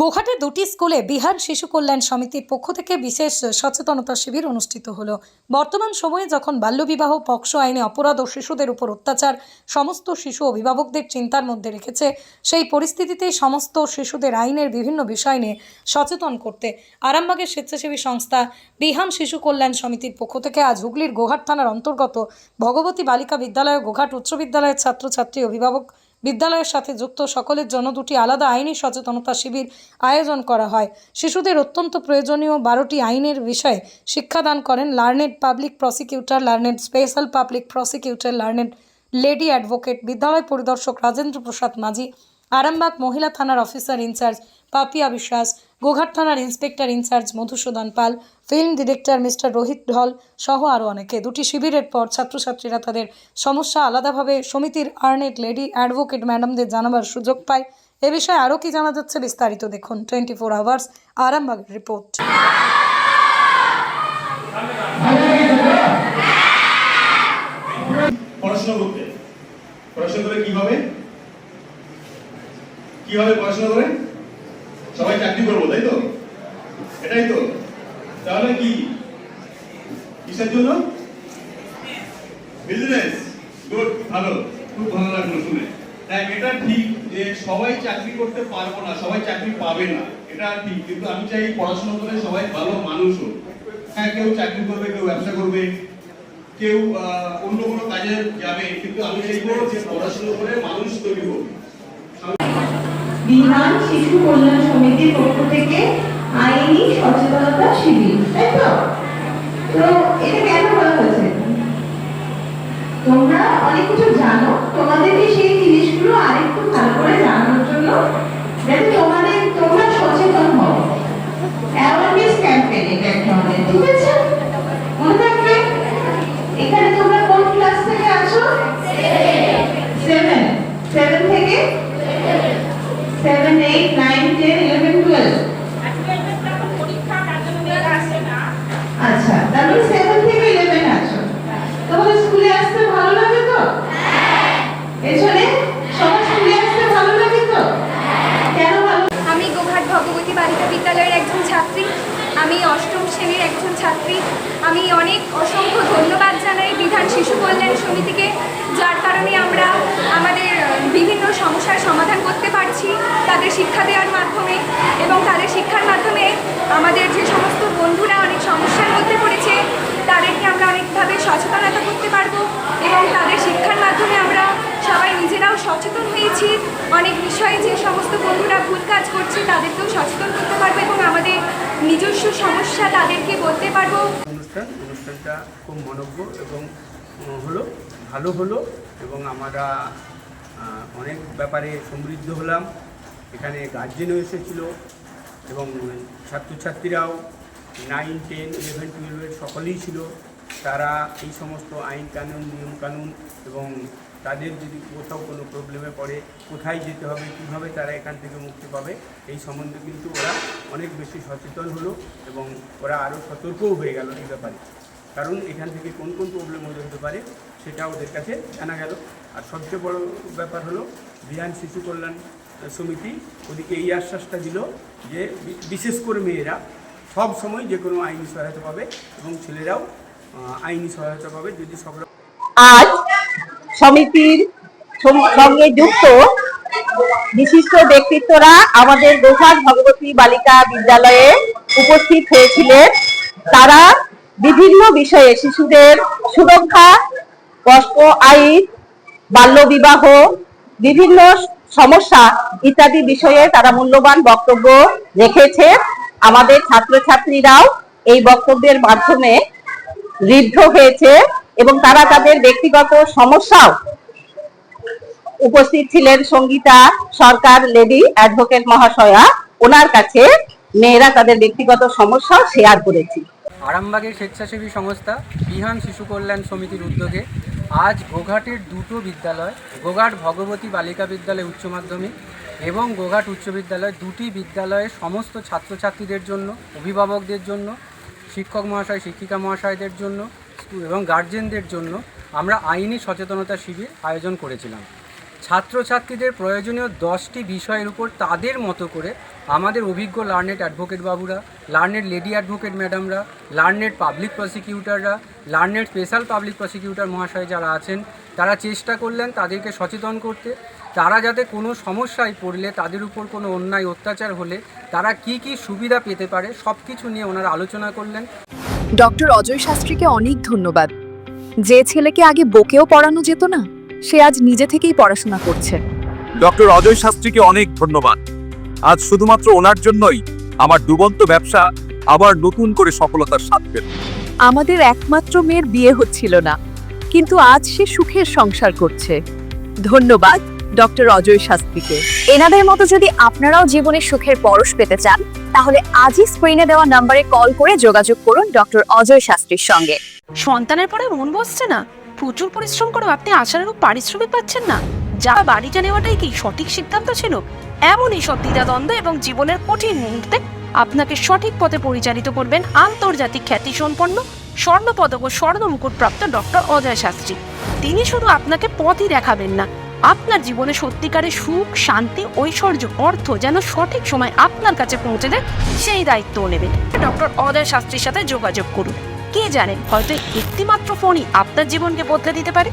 গোঘাটে দুটি স্কুলে বিহার শিশু কল্যাণ সমিতির পক্ষ থেকে বিশেষ সচেতনতা শিবির অনুষ্ঠিত হলো। বর্তমান সময়ে যখন বাল্যবিবাহ, পক্সো আইনে অপরাধ ও শিশুদের উপর অত্যাচার সমস্ত শিশু অভিভাবকদের চিন্তার মধ্যে রেখেছে, সেই পরিস্থিতিতেই সমস্ত শিশুদের আইনের বিভিন্ন বিষয় নিয়ে সচেতন করতে আরামবাগের স্বেচ্ছাসেবী সংস্থা বিহান শিশু কল্যাণ সমিতির পক্ষ থেকে আজ হুগলির গোঘাট থানার অন্তর্গত ভগবতী বালিকা বিদ্যালয় ও গোঘাট উচ্চ বিদ্যালয়ের ছাত্রছাত্রী অভিভাবক বিদ্যালয়ের সাথে যুক্ত সকলের জন্য দুটি আলাদা আইনি সচেতনতা শিবির আয়োজন করা হয়। শিশুদের অত্যন্ত প্রয়োজনীয় বারোটি আইনের বিষয়ে শিক্ষাদান করেন learned public prosecutor, learned special public prosecutor, learned lady advocate, বিদ্যালয় পরিদর্শক রাজেন্দ্র প্রসাদ মাঝি, আরামবাগ মহিলা থানার অফিসার ইনচার্জ পাপিয়া বিশ্বাস গোঘাট থানার inspector in charge Madhusudan Pal, film director mister Rohit Dhal সহ আরও অনেকে। দুটি শিবিরের পর ছাত্রছাত্রীরা তাদের সমস্যা আলাদাভাবে সমিতির আর্নেট লেডি অ্যাডভোকেট ম্যাডামদের জানাবার সুযোগ পায়। এ বিষয়ে আরও কি জানা যাচ্ছে বিস্তারিত দেখুন টোয়েন্টি ফোর আওয়ার্স, আরামবাগের রিপোর্ট। পড়াশোনা করতে। পড়াশোনা করে কি হবে কি হবে পড়াশোনা করে? সবাই চাকরি করব, তাই তো? এটাই তো। তাহলে কি? কিসের জন্য? বিজনেস গুড ভালো। খুব ভালো লাগল শুনে। হ্যাঁ এটা ঠিক যে সবাই চাকরি করতে পারব না, সবাই চাকরি পাবে না। এটা ঠিক, কিন্তু আমি চাই পড়াশোনা করে সবাই ভালো মানুষ হোক। হ্যাঁ কেউ চাকরি করবে, কেউ ব্যবসা করবে, কেউ অন্য কোনো কাজে যাবে, কিন্তু আমি চাইব যে পড়াশোনা করে মানুষ তৈরি হোক। বিধান শিশু কল্যাণ সমিতির পক্ষ থেকে আইনি সচেতনতা শিবির, তাই তো? তো এটা কেন বলা হয়েছে? তোমরা অনেক কিছু জানো, তোমাদেরকে সেই জিনিসগুলো আরেকটু ভালো করে জানানোর জন্য। যাতে তোমরা 8, 9, 10, সচেতন করতে পারব এবং আমাদের নিজস্ব সমস্যা তাদেরকে বলতে পারব। অনুষ্ঠান, অনুষ্ঠানটা খুব মনজ্ঞ এবং হলো, ভালো হলো এবং আমরা অনেক ব্যাপারে সমৃদ্ধ হলাম। এখানে গার্জেনও এসেছিল এবং ছাত্রছাত্রীরাও নাইন টেন ইলেভেন টুয়েলভের সকলেই ছিল। তারা এই সমস্ত আইন কানুন, নিয়ম কানুন এবং তাদের যদি কোথাও কোনো প্রবলেমে পড়ে, কোথায় যেতে হবে, কীভাবে তারা এখান থেকে মুক্তি পাবে, এই সম্বন্ধে কিন্তু ওরা অনেক বেশি সচেতন হলো এবং ওরা আরও সতর্কও হয়ে গেল এই ব্যাপারে। কারণ এখান থেকে কোন কোন প্রবলেম ওদের হতে পারে সেটা ওদের কাছে জানা গেল। আর সবচেয়ে বড় ব্যাপার হলো বিহান শিশু কল্যাণ সমিতি ওদিকে এই আশ্বাসটা দিল যে বিশেষ করে মেয়েরা সব সময় যে কোনো আইনি সহায়তা পাবে এবং ছেলেরাও আইনি সহায়তা পাবে যদি সব আজ সমিতির সঙ্গে যুক্ত বিশিষ্ট ব্যক্তিত্বরা আমাদের গোঘাট ভগবতী বালিকা বিদ্যালয়ে উপস্থিত হয়েছিলেন। তারা বিভিন্ন বিষয়ে শিশুদের সুরক্ষা কষ্ট আইন, বাল্যবিবাহ, বিভিন্ন সমস্যা ইত্যাদি বিষয়ে তারা মূল্যবান বক্তব্য রেখেছে আমাদের ছাত্রছাত্রীরাও এই বক্তব্যের মাধ্যমে ঋদ্ধ হয়েছে এবং তারা তাদের ব্যক্তিগত সমস্যাও উপস্থিত ছিলেন সঙ্গীতা সরকার, লেডি অ্যাডভোকেট মহাশয়া। ওনার কাছে মেয়েরা তাদের ব্যক্তিগত সমস্যাও শেয়ার করেছি। আরামবাগের স্বেচ্ছাসেবী সংস্থা বিহান শিশু কল্যাণ সমিতির উদ্যোগে আজ গোঘাটের দুটো বিদ্যালয়, গোঘাট ভগবতী বালিকা বিদ্যালয় উচ্চ মাধ্যমিক এবং গোঘাট উচ্চ বিদ্যালয় দুটি বিদ্যালয়ের সমস্ত ছাত্রছাত্রীদের জন্য, অভিভাবকদের জন্য শিক্ষক মহাশয়, শিক্ষিকা মহাশয়দের জন্য এবং গার্জেনদের জন্য আমরা আইনি সচেতনতা শিবির আয়োজন করেছিলাম। ছাত্রছাত্রীদের প্রয়োজনীয় দশটি বিষয়ের উপর তাদের মতো করে আমাদের অভিজ্ঞ লার্নেড অ্যাডভোকেট বাবুরা লার্নেড লেডি অ্যাডভোকেট ম্যাডামরা লার্নেড পাবলিক প্রসিকিউটররা লার্নেড স্পেশাল পাবলিক প্রসিকিউটর মহাশয় যারা আছেন, তারা চেষ্টা করলেন তাদেরকে সচেতন করতে। তারা যাতে কোনো সমস্যায় পড়লে তাদের উপর কোনো অন্যায় অত্যাচার হলে তারা কি কি সুবিধা পেতে পারে সব কিছু নিয়ে ওনারা আলোচনা করলেন। ডক্টর অজয় শাস্ত্রীকে অনেক ধন্যবাদ। যে ছেলেকে আগে বকেও পড়ানো যেত না সে আজ নিজে থেকেই পড়াশোনা করছে। ডক্টর অজয় শাস্ত্রীকে অনেক ধন্যবাদ। আজ শুধুমাত্র ওনার জন্যই আমার ডুবন্ত ব্যবসা আবার নতুন করে সফলতার স্বাদ পেল। আমাদের একমাত্র মেয়ের বিয়ে হচ্ছিল না কিন্তু আজ সে সুখের সংসার করছে। ধন্যবাদ। ডক্টর অজয় শাস্ত্রীকে। এনাদের মতো যদি আপনারাও জীবনে সুখের পরশ পেতে চান, তাহলে আজই স্ক্রিনে দেওয়া নাম্বারে কল করে যোগাযোগ করুন ডক্টর অজয় শাস্ত্রীর সঙ্গে। সন্তানের পরে মন বসছে না। প্রচুর পরিশ্রম করেও আপনি আশানুরূপ পারিশ্রমিক পাচ্ছেন না। যা বাড়িটা নেওয়াটাই কি সঠিক সিদ্ধান্ত ছিল? এমনই সব দ্বিধাদ্বন্দ্ব এবং জীবনের কঠিন মুহূর্তে আপনাকে সঠিক পথে পরিচালিত করবেন আন্তর্জাতিক খ্যাতি সম্পন্ন স্বর্ণপদক ও স্বর্ণ মুকুটপ্রাপ্ত ডক্টর অজয় শাস্ত্রী। তিনি শুধু আপনাকে পথই দেখাবেন না আপনার জীবনে সত্যিকারের সুখ, শান্তি, ঐশ্বর্য, অর্থ যেন সঠিক সময় আপনার কাছে পৌঁছে দেয়, সেই দায়িত্বও নেবেন। ডক্টর অদয় শাস্ত্রীর সাথে যোগাযোগ করুন। কে জানেন হয়তো একটিমাত্র ফোনই আপনার জীবনকে বদলে দিতে পারে।